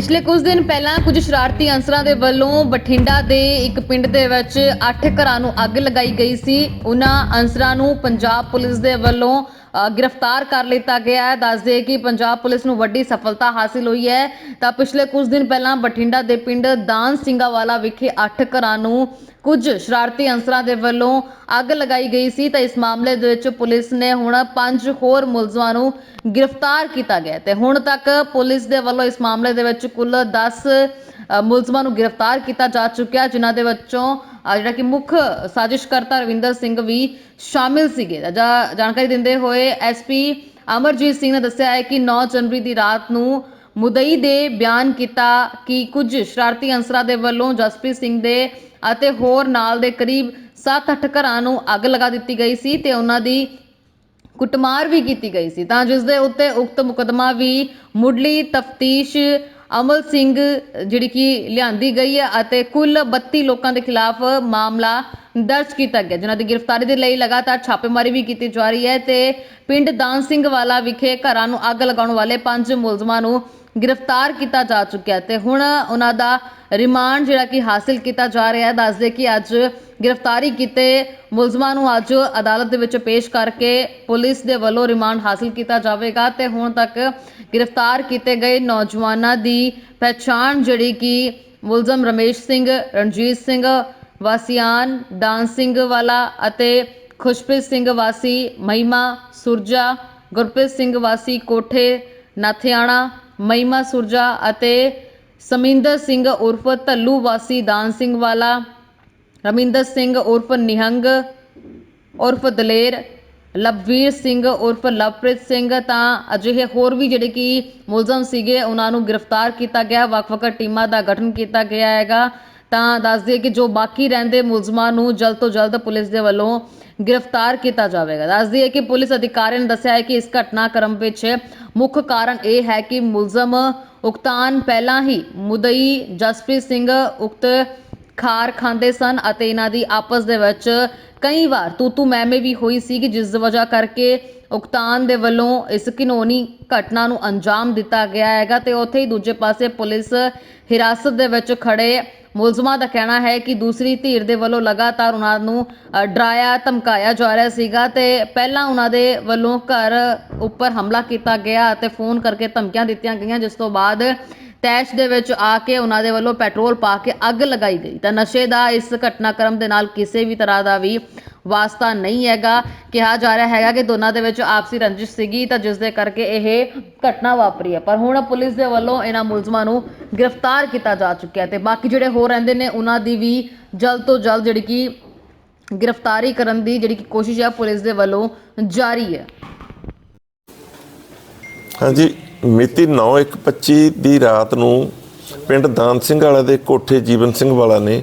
ਪਿਛਲੇ ਕੁਝ ਦਿਨ ਪਹਿਲਾਂ ਕੁਝ ਸ਼ਰਾਰਤੀ ਅਨਸਰਾਂ ਦੇ ਵੱਲੋਂ ਬਠਿੰਡਾ ਦੇ ਇੱਕ ਪਿੰਡ ਦੇ ਵਿੱਚ 8 ਘਰਾਂ ਨੂੰ ਅੱਗ ਲਗਾਈ ਗਈ ਸੀ। ਉਹਨਾਂ ਅਨਸਰਾਂ ਨੂੰ ਪੰਜਾਬ ਪੁਲਿਸ ਦੇ ਵੱਲੋਂ ਗ੍ਰਿਫਤਾਰ ਕਰ ਲਿੱਤਾ ਗਿਆ ਹੈ। ਦੱਸਦੇ ਕਿ ਪੰਜਾਬ ਪੁਲਿਸ ਨੂੰ ਵੱਡੀ ਸਫਲਤਾ ਹਾਸਿਲ ਹੋਈ ਹੈ। ਤਾਂ ਪਿਛਲੇ ਕੁਝ ਦਿਨ ਪਹਿਲਾਂ ਬਠਿੰਡਾ ਦੇ ਪਿੰਡ ਦਾਨ ਸਿੰਘਾਵਾਲਾ ਵਿਖੇ 8 ਘਰਾਂ ਨੂੰ ਕੁਝ ਸ਼ਰਾਰਤੀ ਅਨਸਰਾਂ ਦੇ ਵੱਲੋਂ ਅੱਗ ਲਗਾਈ ਗਈ ਸੀ ਤਾਂ ਇਸ ਮਾਮਲੇ ਦੇ ਵਿੱਚ ਪੁਲਿਸ ਨੇ ਹੁਣ ਪੰਜ ਹੋਰ ਮੁਲਜ਼ਮਾਂ ਨੂੰ ਗ੍ਰਿਫਤਾਰ ਕੀਤਾ ਗਿਆ ਹੈ ਤੇ ਹੁਣ ਤੱਕ ਪੁਲਿਸ ਦੇ ਵੱਲੋਂ ਇਸ ਮਾਮਲੇ ਦੇ ਵਿੱਚ ਕੁੱਲ 10 ਮੁਲਜ਼ਮਾਂ ਨੂੰ ਗ੍ਰਿਫਤਾਰ ਕੀਤਾ ਜਾ ਚੁੱਕਿਆ ਜਿਨ੍ਹਾਂ ਦੇ ਵਿੱਚੋਂ ਜਿਹੜਾ ਕਿ ਮੁੱਖ ਸਾਜ਼ਿਸ਼ਕਰਤਾ ਰਵਿੰਦਰ ਸਿੰਘ ਵੀ ਸ਼ਾਮਿਲ ਸੀਗੇ। ਤਾਂ ਜਾਣਕਾਰੀ ਦਿੰਦੇ ਹੋਏ ਐਸਪੀ ਅਮਰਜੀਤ ਸਿੰਘ ਨੇ ਦੱਸਿਆ ਹੈ ਕਿ 9 ਜਨਵਰੀ ਦੀ ਰਾਤ ਨੂੰ ਮੁਦਈ ਦੇ ਬਿਆਨ ਕੀਤਾ ਕਿ ਕੁਝ ਸ਼ਰਾਰਤੀ ਅਨਸਰਾਂ ਦੇ ਵੱਲੋਂ ਜਸਪ੍ਰੀਤ ਸਿੰਘ ਦੇ ਅਤੇ ਹੋਰ ਨਾਲ ਦੇ ਕਰੀਬ 7-8 ਘਰਾਂ ਨੂੰ ਅੱਗ ਲਗਾ ਦਿੱਤੀ ਗਈ ਸੀ ਤੇ ਉਹਨਾਂ ਦੀ ਕੁੱਟਮਾਰ ਵੀ ਕੀਤੀ ਗਈ ਸੀ। ਤਾਂ ਜਿਸ ਦੇ ਉੱਤੇ ਉਕਤ ਮੁਕਦਮਾ ਵੀ ਮੁੱਢਲੀ ਤਫਤੀਸ਼ ਅਮਲ ਸਿੰਘ ਜਿਹੜੀ ਕਿ ਲਿਆਂਦੀ ਗਈ ਹੈ ਅਤੇ ਕੁੱਲ 32 ਲੋਕਾਂ ਦੇ ਖਿਲਾਫ ਮਾਮਲਾ ਦਰਜ ਕੀਤਾ ਗਿਆ, ਜਿਨ੍ਹਾਂ ਦੀ ਗ੍ਰਿਫਤਾਰੀ ਦੇ ਲਈ ਲਗਾਤਾਰ ਛਾਪੇਮਾਰੀ ਵੀ ਕੀਤੀ ਜਾ ਰਹੀ ਹੈ ਤੇ ਪਿੰਡ ਦਾਨ ਸਿੰਘ ਵਾਲਾ ਵਿਖੇ ਘਰਾਂ ਨੂੰ ਅੱਗ ਲਗਾਉਣ ਵਾਲੇ ਪੰਜ ਮੁਲਜ਼ਮਾਂ ਨੂੰ ਗ੍ਰਿਫਤਾਰ ਕੀਤਾ ਜਾ ਚੁੱਕਿਆ ਹੈ ਤੇ ਹੁਣ ਉਹਨਾਂ ਦਾ ਰਿਮਾਂਡ ਜਿਹੜਾ ਕਿ ਹਾਸਿਲ ਕੀਤਾ ਜਾ ਰਿਹਾ ਹੈ, ਦੱਸਦੇ ਕਿ ਅੱਜ ਗ੍ਰਿਫਤਾਰੀ ਕੀਤੇ ਮੁਲਜ਼ਮਾਂ ਨੂੰ ਅੱਜ ਅਦਾਲਤ ਦੇ ਵਿੱਚ ਪੇਸ਼ ਕਰਕੇ ਪੁਲਿਸ ਦੇ ਵੱਲੋਂ ਰਿਮਾਂਡ ਹਾਸਿਲ ਕੀਤਾ ਜਾਵੇਗਾ ਤੇ ਹੁਣ ਤੱਕ ਗ੍ਰਿਫਤਾਰ ਕੀਤੇ ਗਏ ਨੌਜਵਾਨਾਂ ਦੀ ਪਛਾਣ ਜਿਹੜੀ ਕਿ ਮੁਲਜ਼ਮ ਰਮੇਸ਼ ਸਿੰਘ, ਰਣਜੀਤ ਸਿੰਘ, ਵਾਸੀਆਨ, ਦਾਨ ਸਿੰਘ ਵਾਲਾ ਅਤੇ ਖੁਸ਼ਪ੍ਰੀਤ ਸਿੰਘ ਵਾਸੀ, ਮਹਿਮਾ, ਸੁਰਜਾ, ਗੁਰਪ੍ਰੀਤ ਸਿੰਘ ਵਾਸੀ, ਕੋਠੇ, ਨਾਥਿਆਣਾ ਮਹਿਮਾ ਸੁਰਜਾ ਅਤੇ ਸਮਿੰਦਰ ਸਿੰਘ ਉਰਫ ਧੱਲੂ ਵਾਸੀ ਦਾਨ ਸਿੰਘ ਵਾਲਾ, ਰਮਿੰਦਰ ਸਿੰਘ ਉਰਫ ਨਿਹੰਗ ਉਰਫ ਦਲੇਰ, ਲਵਵੀਰ ਸਿੰਘ ਉਰਫ ਲਵਪ੍ਰੀਤ ਸਿੰਘ ਤਾਂ ਅਜਿਹੇ ਹੋਰ ਵੀ ਜਿਹੜੇ ਕਿ ਮੁਲਜ਼ਮ ਸੀਗੇ, ਉਹਨਾਂ ਨੂੰ ਗ੍ਰਿਫਤਾਰ ਕੀਤਾ ਗਿਆ, ਵੱਖ-ਵੱਖ ਟੀਮਾਂ ਦਾ ਗਠਨ ਕੀਤਾ ਗਿਆ ਹੈਗਾ। ਤਾਂ ਦੱਸ ਦਈਏ ਕਿ ਜੋ ਬਾਕੀ ਰਹਿੰਦੇ ਮੁਲਜ਼ਮਾਂ ਨੂੰ ਜਲਦ ਤੋਂ ਜਲਦ ਪੁਲਿਸ ਦੇ ਵੱਲੋਂ ਗ੍ਰਿਫਤਾਰ ਕੀਤਾ ਜਾਵੇਗਾ। ਦੱਸਦੀ ਦਈਏ ਕਿ ਪੁਲਿਸ ਅਧਿਕਾਰੀ ਨੇ ਦੱਸਿਆ ਹੈ ਕਿ ਇਸ ਘਟਨਾਕ੍ਰਮ ਵਿੱਚ ਮੁੱਖ ਕਾਰਨ ਇਹ ਹੈ ਕਿ ਮੁਲਜ਼ਮ ਉਕਤਾਨ ਪਹਿਲਾਂ ਹੀ ਮੁਦਈ ਜਸਪ੍ਰੀਤ ਸਿੰਘ ਉਕਤ ਖਾਰ ਖਾਂਦੇ ਸਨ ਅਤੇ ਇਹਨਾਂ ਦੀ ਆਪਸ ਦੇ ਵਿੱਚ ਕਈ ਵਾਰ ਤੂ ਤੂ ਮੈਮੇ ਵੀ ਹੋਈ ਸੀ ਕਿ ਜਿਸ ਵਜ੍ਹਾ ਕਰਕੇ ਉਕਤਾਨ ਦੇ ਵੱਲੋਂ ਇਸ ਘਿਨੌਣੀ ਘਟਨਾ ਨੂੰ ਅੰਜਾਮ ਦਿੱਤਾ ਗਿਆ ਹੈਗਾ ਤੇ ਉੱਥੇ ਹੀ ਦੂਜੇ ਪਾਸੇ ਪੁਲਿਸ ਹਿਰਾਸਤ ਦੇ ਵਿੱਚ ਖੜੇ ਮੁਲਜ਼ਮਾਂ ਦਾ ਕਹਿਣਾ ਹੈ ਕਿ ਦੂਸਰੀ ਧਿਰ ਦੇ ਵੱਲੋਂ ਲਗਾਤਾਰ ਉਹਨਾਂ ਨੂੰ ਡਰਾਇਆ, ਧਮਕਾਇਆ ਜਾ ਰਿਹਾ ਸੀਗਾ ਤੇ ਪਹਿਲਾਂ ਉਹਨਾਂ ਦੇ ਵੱਲੋਂ ਘਰ ਉੱਪਰ ਹਮਲਾ ਕੀਤਾ ਗਿਆ ਅਤੇ ਫੋਨ ਕਰਕੇ ਧਮਕੀਆਂ ਦਿੱਤੀਆਂ ਗਈਆਂ, ਜਿਸ ਤੋਂ ਬਾਅਦ ਤੈਸ਼ ਦੇ ਵਿੱਚ ਆ ਕੇ ਉਹਨਾਂ ਦੇ ਵੱਲੋਂ ਪੈਟਰੋਲ ਪਾ ਕੇ ਅੱਗ ਲਗਾਈ ਗਈ। ਤਾਂ ਨਸ਼ੇ ਦਾ ਇਸ ਘਟਨਾਕ੍ਰਮ ਦੇ ਨਾਲ ਕਿਸੇ ਵੀ ਤਰ੍ਹਾਂ ਦਾ ਵੀ ਵਾਸਤਾ ਨਹੀਂ ਹੈਗਾ। ਕਿਹਾ ਜਾ ਰਿਹਾ ਹੈਗਾ ਕਿ ਦੋਨਾਂ ਦੇ ਵਿੱਚ ਆਪਸੀ ਰੰਜਿਸ਼ ਸੀਗੀ ਤਾਂ ਜਿਸ ਦੇ ਕਰਕੇ ਇਹ ਘਟਨਾ ਵਾਪਰੀ ਹੈ। ਪਰ ਹੁਣ ਪੁਲਿਸ ਦੇ ਵੱਲੋਂ ਇਹਨਾਂ ਮੁਲਜ਼ਮਾਂ ਨੂੰ ਗ੍ਰਿਫਤਾਰ ਕੀਤਾ ਜਾ ਚੁੱਕਿਆ ਤੇ ਬਾਕੀ ਜਿਹੜੇ ਹੋਰ ਰਹਿੰਦੇ ਨੇ, ਉਹਨਾਂ ਦੀ ਵੀ ਜਲਦ ਤੋਂ ਜਲਦ ਜਿਹੜੀ ਕਿ ਗ੍ਰਿਫਤਾਰੀ ਕਰਨ ਦੀ ਜਿਹੜੀ ਕਿ ਕੋਸ਼ਿਸ਼ ਹੈ ਪੁਲਿਸ ਦੇ ਵੱਲੋਂ ਜਾਰੀ ਹੈ। ਹਾਂਜੀ, ਮਿਤੀ 9/1/25 ਦੀ ਰਾਤ ਨੂੰ ਪਿੰਡ ਦਾਨ ਸਿੰਘ ਵਾਲਾ ਦੇ ਕੋਠੇ ਜੀਵਨ ਸਿੰਘ ਵਾਲਾ ਨੇ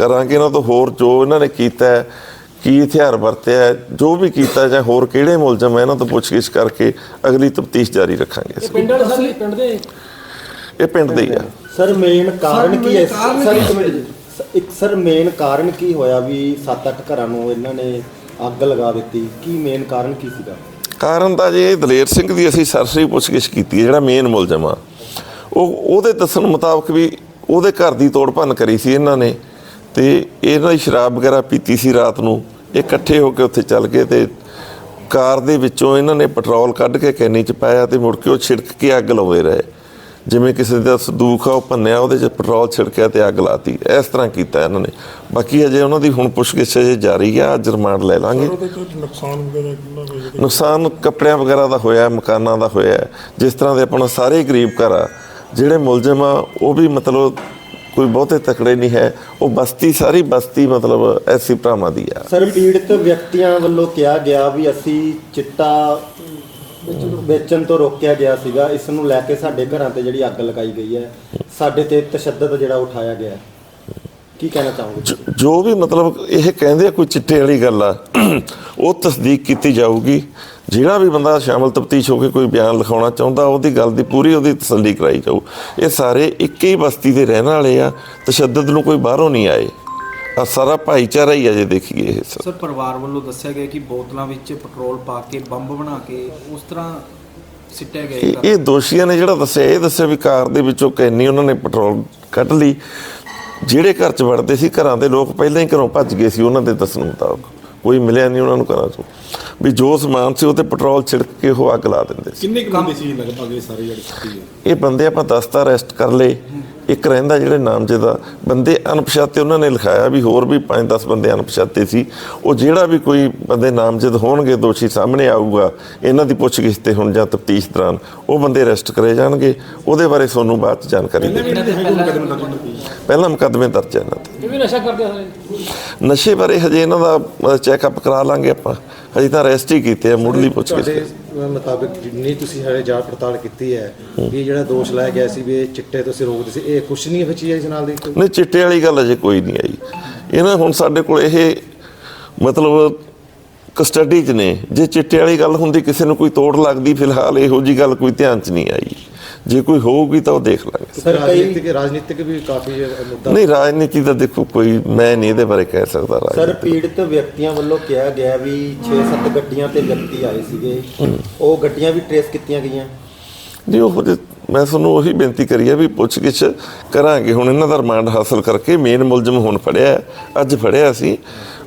ਕਰਾਂਗੇ ਇਹਨਾਂ ਤੋਂ ਹੋਰ ਜੋ ਇਹਨਾਂ ਨੇ ਕੀਤਾ ਹੈ, ਕੀ ਹਥਿਆਰ ਵਰਤਿਆ ਜੋ ਵੀ ਕੀਤਾ ਜਾਂ ਹੋਰ ਕਿਹੜੇ ਮੁਲਜ਼ਮ ਹੈ ਇਹਨਾਂ ਤੋਂ ਪੁੱਛਗਿੱਛ ਕਰਕੇ ਅਗਲੀ ਤਫਤੀਸ਼ ਜਾਰੀ ਰੱਖਾਂਗੇ ਅਸੀਂ। ਪਿੰਡ ਵਾਲੇ ਸਰ ਪਿੰਡ ਦੇ? ਇਹ ਪਿੰਡ ਦੇ ਹੀ ਆ। ਸਰ ਮੇਨ ਕਾਰਨ ਕੀ ਹੈ? ਸਰ ਇੱਕ ਮਿੰਟ ਇੱਕ ਸਰ ਮੇਨ ਕਾਰਨ ਕੀ ਹੋਇਆ ਵੀ 7-8 ਘਰਾਂ ਨੂੰ ਇਹਨਾਂ ਨੇ ਅੱਗ ਲਗਾ ਦਿੱਤੀ? ਕੀ ਮੇਨ ਕਾਰਨ ਕੀ ਸੀਗਾ? ਕਾਰਨ ਤਾਂ ਜੇ ਦਲੇਰ ਸਿੰਘ ਦੀ ਅਸੀਂ ਸਰਸਰੀ ਪੁੱਛਗਿੱਛ ਕੀਤੀ ਹੈ ਜਿਹੜਾ ਮੇਨ ਮੁਲਜ਼ਮ ਆ। ਉਹ ਉਹਦੇ ਦੱਸਣ ਮੁਤਾਬਕ ਵੀ ਉਹਦੇ ਘਰ ਦੀ ਤੋੜ ਭੰਨ ਕਰੀ ਸੀ ਇਹਨਾਂ ਨੇ। ਤੇ ਇਹਨਾਂ ਦੀ ਸ਼ਰਾਬ ਵਗੈਰਾ ਪੀਤੀ ਸੀ ਰਾਤ ਨੂੰ। ਇਹ ਇਕੱਠੇ ਹੋ ਕੇ ਉੱਥੇ ਚੱਲ ਗਏ ਤੇ ਕਾਰ ਦੇ ਵਿੱਚੋਂ ਇਹਨਾਂ ਨੇ ਪੈਟਰੋਲ ਕੱਢ ਕੇ ਕੈਨੀ ਚ ਪਾਇਆ ਤੇ ਮੁੜ ਕੇ ਉਹ ਛਿੜਕ ਕੇ ਅੱਗ ਲਾਉਂਦੇ ਰਹੇ। ਜਿਵੇਂ ਕਿਸੇ ਦਾ ਸੰਦੂਖ ਆ ਉਹ ਭੰਨਿਆ ਉਹਦੇ 'ਚ ਪੈਟਰੋਲ ਛਿੜਕਿਆ ਤੇ ਅੱਗ ਲਾਤੀ। ਇਸ ਤਰ੍ਹਾਂ ਕੀਤਾ ਇਹਨਾਂ ਨੇ। ਬਾਕੀ ਅਜੇ ਉਹਨਾਂ ਦੀ ਹੁਣ ਪੁੱਛਗਿੱਛ ਅਜੇ ਜਾਰੀ ਆ ਅੱਜ ਰਿਮਾਂਡ ਲੈ ਲਾਂਗੇ। ਨੁਕਸਾਨ ਵਗੈਰਾ ਕਿੰਨਾ ਹੋਇਆ? ਨੁਕਸਾਨ ਕੱਪੜਿਆਂ ਵਗੈਰਾ ਦਾ ਹੋਇਆ ਮਕਾਨਾਂ ਦਾ ਹੋਇਆ। ਜਿਸ ਤਰ੍ਹਾਂ ਦੇ ਆਪਣਾ ਸਾਰੇ ਗਰੀਬ ਘਰ ਆ ਜਿਹੜੇ ਮੁਲਜ਼ਮ ਆ ਉਹ ਵੀ ਮਤਲਬ ਕੋਈ ਬਹੁਤੇ ਤਕੜੇ ਨਹੀਂ ਹੈ, ਉਹ ਬਸਤੀ, ਸਾਰੀ ਬਸਤੀ ਮਤਲਬ ਐਸੀ ਭਰਾਵਾਂ ਦੀ ਆ ਸਰ, ਪੀੜਤ ਵਿਅਕਤੀਆਂ ਵੱਲੋਂ ਕਿਹਾ ਗਿਆ ਵੀ ਅਸੀਂ ਚਿੱਟਾ ਵੇਚਣ ਤੋਂ ਰੋਕਿਆ ਗਿਆ ਸੀਗਾ, ਇਸ ਨੂੰ ਲੈ ਕੇ ਸਾਡੇ ਘਰਾਂ ਤੇ ਜਿਹੜੀ ਅੱਗ ਲਗਾਈ ਗਈ ਹੈ, ਸਾਡੇ ਤੇ ਤਸ਼ੱਦਦ ਜਿਹੜਾ ਉਠਾਇਆ ਗਿਆ ਕੀ ਕਹਿਣਾ ਚਾਹੋਗੇ? ਜੋ- ਜੋ ਵੀ ਮਤਲਬ ਇਹ ਕਹਿੰਦੇ ਆ ਕੋਈ ਚਿੱਟੇ ਵਾਲੀ ਗੱਲ ਆ ਉਹ ਤਸਦੀਕ ਕੀਤੀ ਜਾਊਗੀ। ਜਿਹੜਾ ਵੀ ਬੰਦਾ ਸ਼ਾਮਲ ਤਫਤੀਸ਼ ਹੋ ਕੇ ਕੋਈ ਬਿਆਨ ਲਿਖਾਉਣਾ ਚਾਹੁੰਦਾ ਉਹਦੀ ਗੱਲ ਦੀ ਪੂਰੀ ਉਹਦੀ ਤਸੱਲੀ ਕਰਾਈ ਜਾਊ। ਇਹ ਸਾਰੇ ਇੱਕ ਹੀ ਬਸਤੀ ਦੇ ਰਹਿਣ ਵਾਲੇ ਆ ਤਸ਼ੱਦਦ ਨੂੰ ਕੋਈ ਬਾਹਰੋਂ ਨਹੀਂ ਆਏ। ਆ ਸਾਰਾ ਭਾਈਚਾਰਾ ਹੀ ਆ ਜੇ ਦੇਖੀਏ ਇਹ ਸਰ ਪਰਿਵਾਰ ਵੱਲੋਂ ਦੱਸਿਆ ਗਿਆ ਕਿ ਬੋਤਲਾਂ ਵਿੱਚ ਪੈਟਰੋਲ ਪਾ ਕੇ ਬੰਬ ਬਣਾ ਕੇ ਉਸ ਤਰ੍ਹਾਂ ਸਿੱਟਿਆ ਗਿਆ ਇਹ ਇਹ ਦੋਸ਼ੀਆਂ ਨੇ ਜਿਹੜਾ ਦੱਸਿਆ ਇਹ ਦੱਸਿਆ ਵੀ ਕਾਰ ਦੇ ਵਿੱਚੋਂ ਕੈਨੀ ਉਹਨਾਂ ਨੇ ਪੈਟਰੋਲ ਕੱਢ ਲਈ। ਜਿਹੜੇ ਘਰ 'ਚ ਵੜਦੇ ਸੀ ਘਰਾਂ ਦੇ ਲੋਕ ਪਹਿਲਾਂ ਹੀ ਘਰੋਂ ਭੱਜ ਗਏ ਸੀ ਉਹਨਾਂ ਦੇ ਦੱਸਣ ਮੁਤਾਬਕ। ਕੋਈ ਮਿਲਿਆ ਨਹੀਂ ਉਹਨਾਂ ਨੂੰ ਘਰਾਂ 'ਚੋਂ। ਵੀ ਜੋ ਸਮਾਨ ਸੀ ਉਹ ਤੇ ਪੈਟਰੋਲ ਛਿੜਕ ਕੇ ਉਹ ਅੱਗ ਲਾ ਦਿੰਦੇ ਸੀ। ਕਿੰਨੇ ਕੁ ਬੰਦੇ ਸੀ ਲਗਭਗ ਇਹ ਸਾਰੇ ਜਿਹੜੇ ਇਹ ਬੰਦੇ ਆਪਾਂ ਦਸਤਾ ਅਰੈਸਟ ਕਰ ਲਏ। ਇੱਕ ਰਹਿੰਦਾ ਜਿਹੜੇ ਨਾਮਜ਼ਦ ਆ ਬੰਦੇ ਅਣਪਛਾਤੇ ਉਹਨਾਂ ਨੇ ਲਿਖਾਇਆ ਵੀ ਹੋਰ ਵੀ 5-10 ਬੰਦੇ ਅਣਪਛਾਤੇ ਸੀ। ਉਹ ਜਿਹੜਾ ਵੀ ਕੋਈ ਬੰਦੇ ਨਾਮਜ਼ਦ ਹੋਣਗੇ ਦੋਸ਼ੀ ਸਾਹਮਣੇ ਆਊਗਾ ਇਹਨਾਂ ਦੀ ਪੁੱਛਗਿੱਛ ਤੇ ਹੁਣ ਜਾਂ ਤਫਤੀਸ਼ ਦੌਰਾਨ ਉਹ ਬੰਦੇ ਅਰੈਸਟ ਕਰੇ ਜਾਣਗੇ। ਉਹਦੇ ਬਾਰੇ ਤੁਹਾਨੂੰ ਬਾਅਦ ਚ ਜਾਣਕਾਰੀ ਦੇ ਪਹਿਲਾਂ ਮੁਕੱਦਮੇ ਦਰਜ ਹੈ ਇਹਨਾਂ ਤੇ ਇਹ ਵੀ ਨਸ਼ਾ ਕਰਦੇ ਸਾਰੇ ਨਸ਼ੇ ਬਾਰੇ ਹਜੇ ਇਹਨਾਂ ਦਾ ਚੈੱਕਅਪ ਕਰਾ ਲਾਂਗੇ ਆਪਾਂ। ਹਜੇ ਤਾਂ ਅਰੈਸਟ ਹੀ ਕੀਤੇ ਆ ਮੁੱਢਲੀ ਪੁੱਛਗਿੱਛ ਮੁਤਾਬਿਕ ਜਿੰਨੀ ਤੁਸੀਂ ਹਲੇ ਜਾਂਚ ਪੜਤਾਲ ਕੀਤੀ ਹੈ ਵੀ ਜਿਹੜਾ ਦੋਸ਼ ਲਾਇਆ ਗਿਆ ਸੀ ਵੀ ਇਹ ਚਿੱਟੇ ਤੋਂ ਅਸੀਂ ਰੋਕਦੇ ਸੀ, ਇਹ ਕੁਛ ਨਹੀਂ ਬਚੀ ਹੈ ਇਸ ਨਾਲ ਦੀ? ਕੋਈ? ਨਹੀਂ, ਚਿੱਟੇ ਵਾਲੀ ਗੱਲ ਅਜੇ ਕੋਈ ਨਹੀਂ ਆਈ। ਇਹ ਨਾ ਹੁਣ ਸਾਡੇ ਕੋਲ ਇਹ ਮਤਲਬ ਕਸਟਡੀ 'ਚ ਨੇ। ਜੇ ਚਿੱਟੇ ਵਾਲੀ ਗੱਲ ਹੁੰਦੀ, ਕਿਸੇ ਨੂੰ ਕੋਈ ਤੋੜ ਲੱਗਦੀ, ਫਿਲਹਾਲ ਇਹੋ ਜੀ ਗੱਲ ਕੋਈ ਧਿਆਨ 'ਚ ਨਹੀਂ ਆਈ। ਜੇ ਕੋਈ ਹੋਊਗੀ ਤਾਂ ਉਹ ਦੇਖ ਲਾਂਗੇ। ਸਰ, ਰਾਜਨੀਤਿਕ ਰਾਜਨੀਤਿਕ ਵੀ ਕਾਫੀ ਮੁੱਦਾ ਨਹੀਂ ਰਾਜਨੀਤੀ ਦਾ ਦੇਖੋ ਕੋਈ ਮੈਂ ਨਹੀਂ ਇਹਦੇ ਬਾਰੇ ਕਹਿ ਸਕਦਾ ਸਰ ਪੀੜਤ ਵਿਅਕਤੀਆਂ ਵੱਲੋਂ ਕਿਹਾ ਗਿਆ ਵੀ 6-7 ਗੱਡੀਆਂ ਤੇ ਵਿਅਕਤੀ ਆਏ ਸੀਗੇ। ਉਹ ਗੱਡੀਆਂ ਵੀ ਟਰੇਸ ਕੀਤੀਆਂ ਗਈਆਂ। ਨਹੀਂ ਉਹ ਜੇ- ਮੈਂ ਤੁਹਾਨੂੰ ਉਹੀ ਬੇਨਤੀ ਕਰੀ ਹੈ ਵੀ ਪੁੱਛਗਿੱਛ ਕਰਾਂਗੇ। ਹੁਣ ਇਹਨਾਂ ਦਾ ਰਿਮਾਂਡ ਹਾਸਲ ਕਰਕੇ ਮੇਨ ਮੁਲਜ਼ਮ ਹੁਣ ਫੜਿਆ। ਅੱਜ ਫੜਿਆ ਸੀ।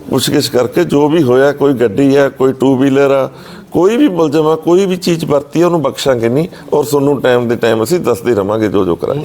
ਪੁੱਛਗਿੱਛ ਕਰਕੇ ਜੋ ਵੀ ਹੋਇਆ ਕੋਈ ਗੱਡੀ ਆ ਕੋਈ ਟੂ ਵੀਲਰ ਆ ਕੋਈ ਵੀ ਮੁਲਜ਼ਮ ਆ, ਕੋਈ ਵੀ ਚੀਜ਼ ਵਰਤੀ ਆ, ਉਹਨੂੰ ਬਖਸ਼ਾਂਗੇ ਨਹੀਂ। ਔਰ ਤੁਹਾਨੂੰ ਟਾਈਮ ਦੇ ਟਾਈਮ ਅਸੀਂ ਦੱਸਦੇ ਰਵਾਂਗੇ ਜੋ ਜੋ ਕਰਾਂਗੇ।